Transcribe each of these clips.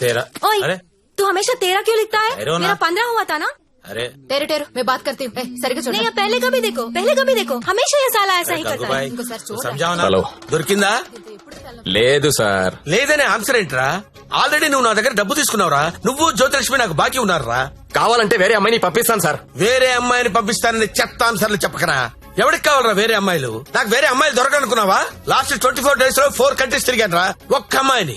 तेरा ओए अरे तू हमेशा तेरा क्यों लिखता है ठहरो ना। मेरा पंद्रह हुआ था ना अरे टेरो टेरो मैं बात करती हूँ ए, సరిగ్గా नहीं చూడండి अब पहले कभी देखो पहले कभी देखो हमेशा ये साला ऐसा ही करता है గంగుబాయ్ ఇంకోసారి చూడు. సంజావనా హలో. దొరికిందా లేదు సార్ లేదనే ఆన్సర్ ఏంట్రా ఆల్రెడీ నువ్వు నా దగ్గర డబ్బు తీసుకున్నావురా నువ్వు జ్యోతిలక్ష్మి నాకు బాకీ ఉన్నారా కావాలంటే వేరే అమ్మాయిని పంపిస్తాను సార్ వేరే అమ్మాయిని పంపిస్తానని చెత్త ఆన్సర్లు చెప్పకరా ఎవరికి కావాలరా వేరే అమ్మాయిలు నాకు వేరే అమ్మాయిలు దొరకనుకున్నావా లాస్ట్ ట్వంటీ ఫోర్ డేస్ లో ఫోర్ కంట్రీస్ తిరిగాను రా ఒక్క అమ్మాయిని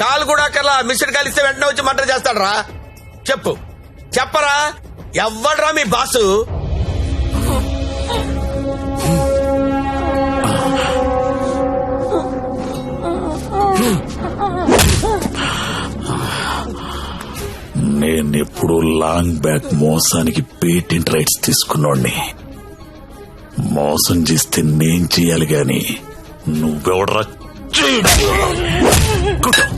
కాల్ కూడా అక్కర్లా మిస్డ్ కాల్ ఇస్తే వెంటనే వచ్చి మర్డర్ చేస్తాడు రా చెప్పు. చెప్పరా? ఎవ్వడ్రా మీ బాసు? నేనెప్పుడు లాంగ్ బ్యాక్ మోసానికి పేటెంట్ రైట్స్ తీసుకున్నోడిని. మోసం చేస్తే నేను చేయాలి గాని నువ్వెవడరా? చేయడం?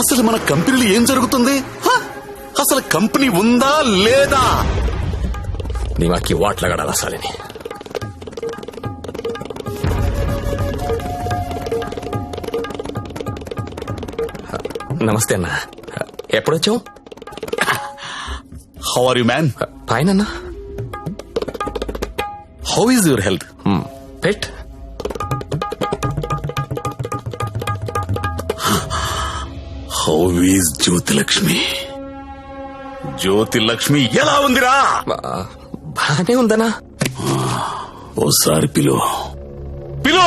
అసలు మన కంపెనీలో ఏం జరుగుతుంది? అసలు కంపెనీ ఉందా లేదా? దిమాకి వాట్లగడాల సాలిని. నమస్తే అన్న. ఎప్పుడొచ్చావు? How are you man fine అన్న. How is your health pet how is Jyothilakshmi. Jyothilakshmi ఎలా ఉందిరా? బానే ఉందనా? ఓసారి పిలో పిలో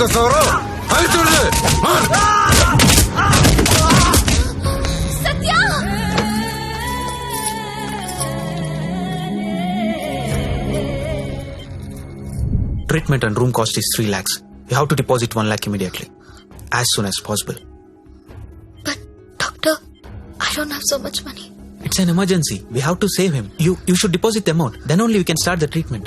తీసుకొస్తావరో Treatment and room cost is 3 lakhs. You have to deposit 1 lakh immediately. As soon as possible. But, doctor, I don't have so much money. It's an emergency. We have to save him. You you should deposit the amount. Then only we can start the treatment.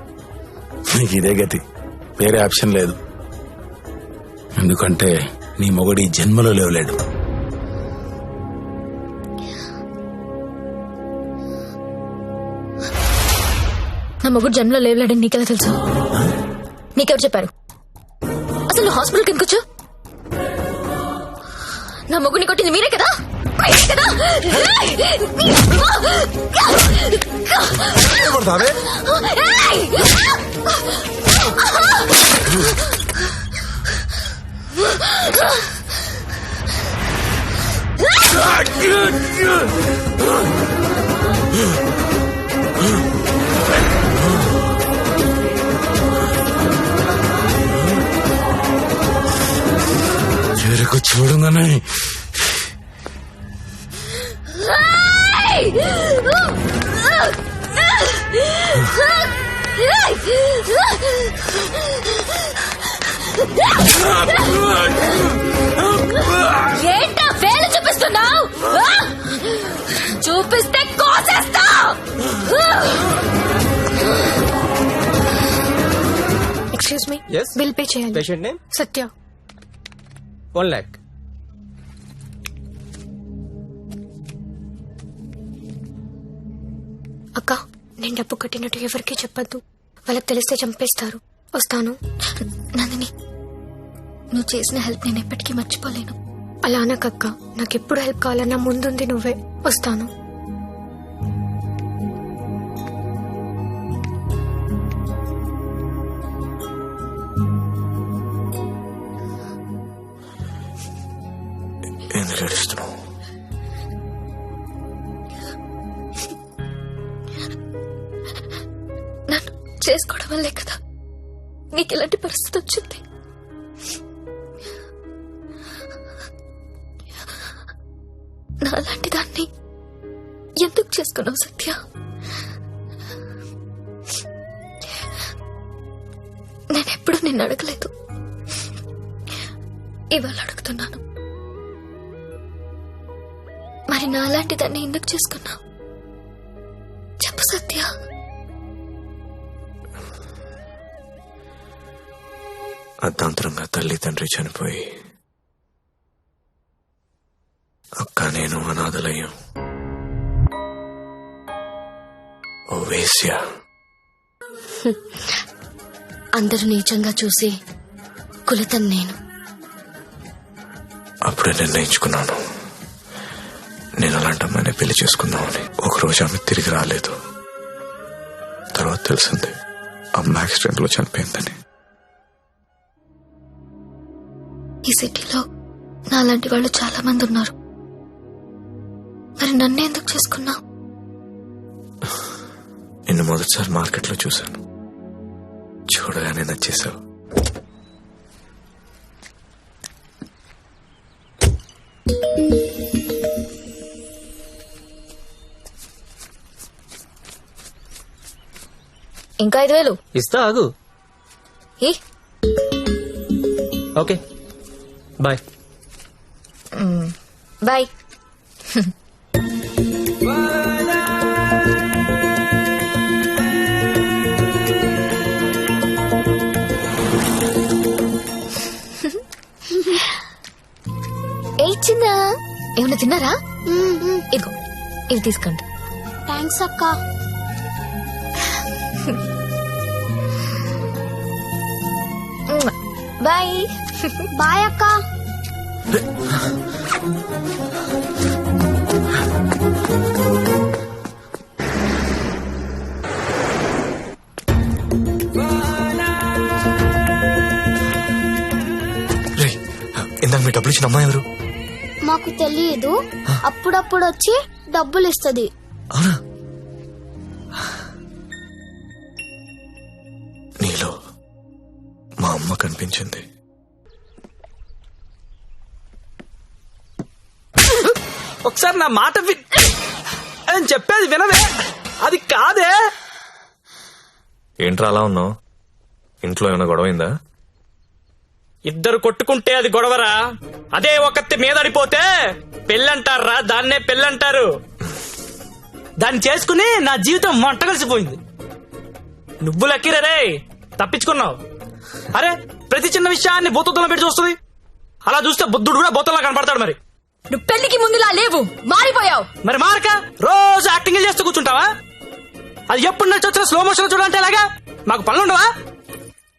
నీకు ఇదే గతి. వేరే option లేదు. ఎందుకంటే నీ మొగడి జన్మలో లేవలేడు. నా మొగుడు జన్మలో లేవలేడని నీకెలా తెలుసు? నీకెవరు చెప్పారు? అసలు హాస్పిటల్కి ఎందుకు నా మొగుడిని కొట్టింది మీరే కదా? మీరే కదా ఏయ్! చెరకు చూడంగానే ఏంటా వేలు చూపిస్తున్నావు? చూపిస్తే కోసేస్తా! Excuse me Yes? Bill pay patient name Satya. One lakh అక్క నేను డబ్బు కట్టినట్టు ఎవరికీ చెప్పొద్దు. వాళ్ళకి తెలిస్తే చంపేస్తారు. వస్తాను. నందిని నువ్వు చేసిన హెల్ప్ నేను ఎప్పటికీ మర్చిపోలేను. అలా అనకక్క నాకు ఎప్పుడు హెల్ప్ కావాలన్నా ముందుంది నువ్వే. వస్తాను. చేసుకోవడం వల్లే కదా. నీకు ఇలాంటి పరిస్థితి వచ్చింది? నాలాంటి దాన్ని ఎందుకు చేసుకున్నావు సత్య? నేనెప్పుడు నిన్ను అడగలేదు. ఇవాళ అడుగుతున్నాను. మరి నాలాంటి దాన్ని ఎందుకు చేసుకున్నావు? అర్ధాంతరంగా తల్లి తండ్రి చనిపోయి అక్క నేను అనాథలయ్యాం. ఓ వేశ్య. అందరూ నీచంగా చూసి కులితం నేను. అప్పుడే నిర్ణయించుకున్నాను. నేను అలాంటి అమ్మాయిని పెళ్ళి చేసుకుందామని. ఒకరోజు ఆమె తిరిగి రాలేదు. తర్వాత తెలిసింది అమ్మ యాక్సిడెంట్లో చనిపోయిందని. ఈ సిటీలో నాలాంటి వాళ్ళు చాలా మంది ఉన్నారు. మరి నన్ను ఎందుకు చేసుకున్నావు? నిన్ను మొదటిసారి మార్కెట్లో చూశాను. చూడగానే నచ్చేసావు ఇంకా ఐదు వేలు? ఇస్తా ఆగు. ఏ? ఓకే. బాయ్ బాయ్ ఏ చిన్న. ఏమన్నా తిన్నారా? ఇదిగో ఇవి తీసుకోండి. థ్యాంక్స్ అక్క. బాయ్ బాయ్ అక్క. ఇందాక మీ డబ్బులు ఇచ్చిన అమ్మాయి ఎవరు? మాకు తెలియదు. అప్పుడప్పుడు వచ్చి డబ్బులు ఇస్తుంది. అవునా? నీలో మా అమ్మ కనిపించింది. ఒకసారి నా మాట వి- నేను చెప్పేది వినవే. అది కాదే. ఏంట్రా అలా ఉన్నావు? ఇంట్లో ఏమైనా గొడవైందా ఇద్దరు కొట్టుకుంటే అది గొడవరా? అదే ఒకటి మీదడిపోతే పెళ్ళంటారా? దాన్నే పెళ్ళంటారు. దాన్ని చేసుకుని నా జీవితం మంట కలిసిపోయింది నువ్వు లక్కీరే తప్పించుకున్నావు. అరే ప్రతి చిన్న విషయాన్ని భూతత్వంలో పెట్టి చూస్తుంది. అలా చూస్తే బుద్ధుడు కూడా భూతంలో కనపడతాడు మరి. నువ్వు పెళ్ళికి ముందులా లేవు మారిపోయావు. మరి మారక? రోజు యాక్టింగ్ చేస్తూ కూర్చుంటావా? అది ఎప్పుడు నడిచి వచ్చిన స్లో మోషన్ చూడాలంటే ఎలాగా? మాకు పనులు ఉండవా?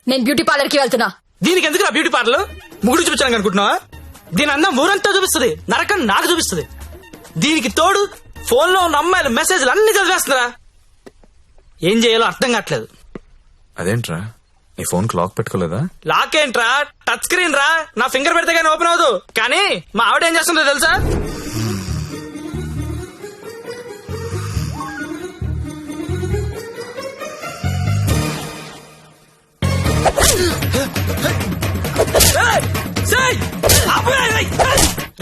నేను బ్యూటీ పార్లర్కి వెళ్తున్నా. దీనికి ఎందుకు బ్యూటీ పార్లర్ ముగుడు చూపించాను అనుకుంటున్నావా? దీని అందం ఊరంతా చూపిస్తుంది నరకం నాకు చూపిస్తుంది. దీనికి తోడు ఫోన్లో ఉన్న అమ్మాయిల మెసేజ్లు అన్ని చదివేస్తుందిరా ఏం చేయాలో అర్థం కావట్లేదు. అదేంట్రా? నీ ఫోన్ లాక్ పెట్టుకోలేదా? లాక్ ఏంట్రా టచ్ స్క్రీన్ రా నా ఫింగర్ పెడితే కానీ ఓపెన్ అవ్వదు. కానీ మా ఆవిడ ఏం చేస్తుందో తెలుసా?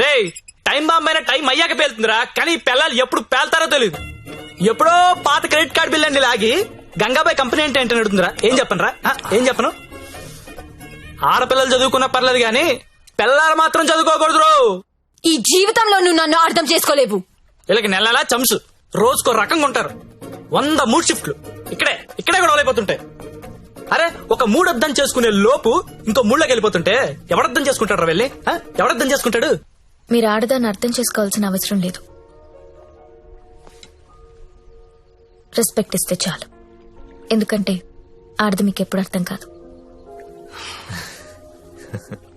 రే టైం బాంబ్ అయినా టైం అయ్యాక పేలుతుందిరా. కానీ పిల్లలు ఎప్పుడు పేల్తారో తెలియదు ఎప్పుడో పాత క్రెడిట్ కార్డు బిల్ అండి లాగి గంగాబాయ్ కంపెనీ అంటే ఏంటని అడుగుతుందిరా? ఏం చెప్పను రా ఏం చెప్పను? ఆడపిల్లలు చదువుకున్న పర్లేదు గాని పిల్లలు మాత్రం చదువుకోకూడదు. ఈ జీవితంలో నువ్వు నన్ను అర్థం చేసుకోలేవు. వీళ్ళకి నెలలా చంసు రోజుకో రకంగా ఉంటారు. వంద మూడు షిఫ్ట్లు. ఇక్కడే ఇక్కడే కూడా అయిపోతుంటాయి అరే ఒక మూడు అర్థం చేసుకునే లోపు ఇంకో మూడులోకి వెళ్ళిపోతుంటే ఎవడర్థం చేసుకుంటాడు వెళ్ళి? ఎవడర్థం చేసుకుంటాడు? మీరు ఆడదాన్ని అర్థం చేసుకోవాల్సిన అవసరం లేదు. రెస్పెక్ట్ ఇస్తే చాలు. ఎందుకంటే ఆడది మీకు ఎప్పుడు అర్థం కాదు.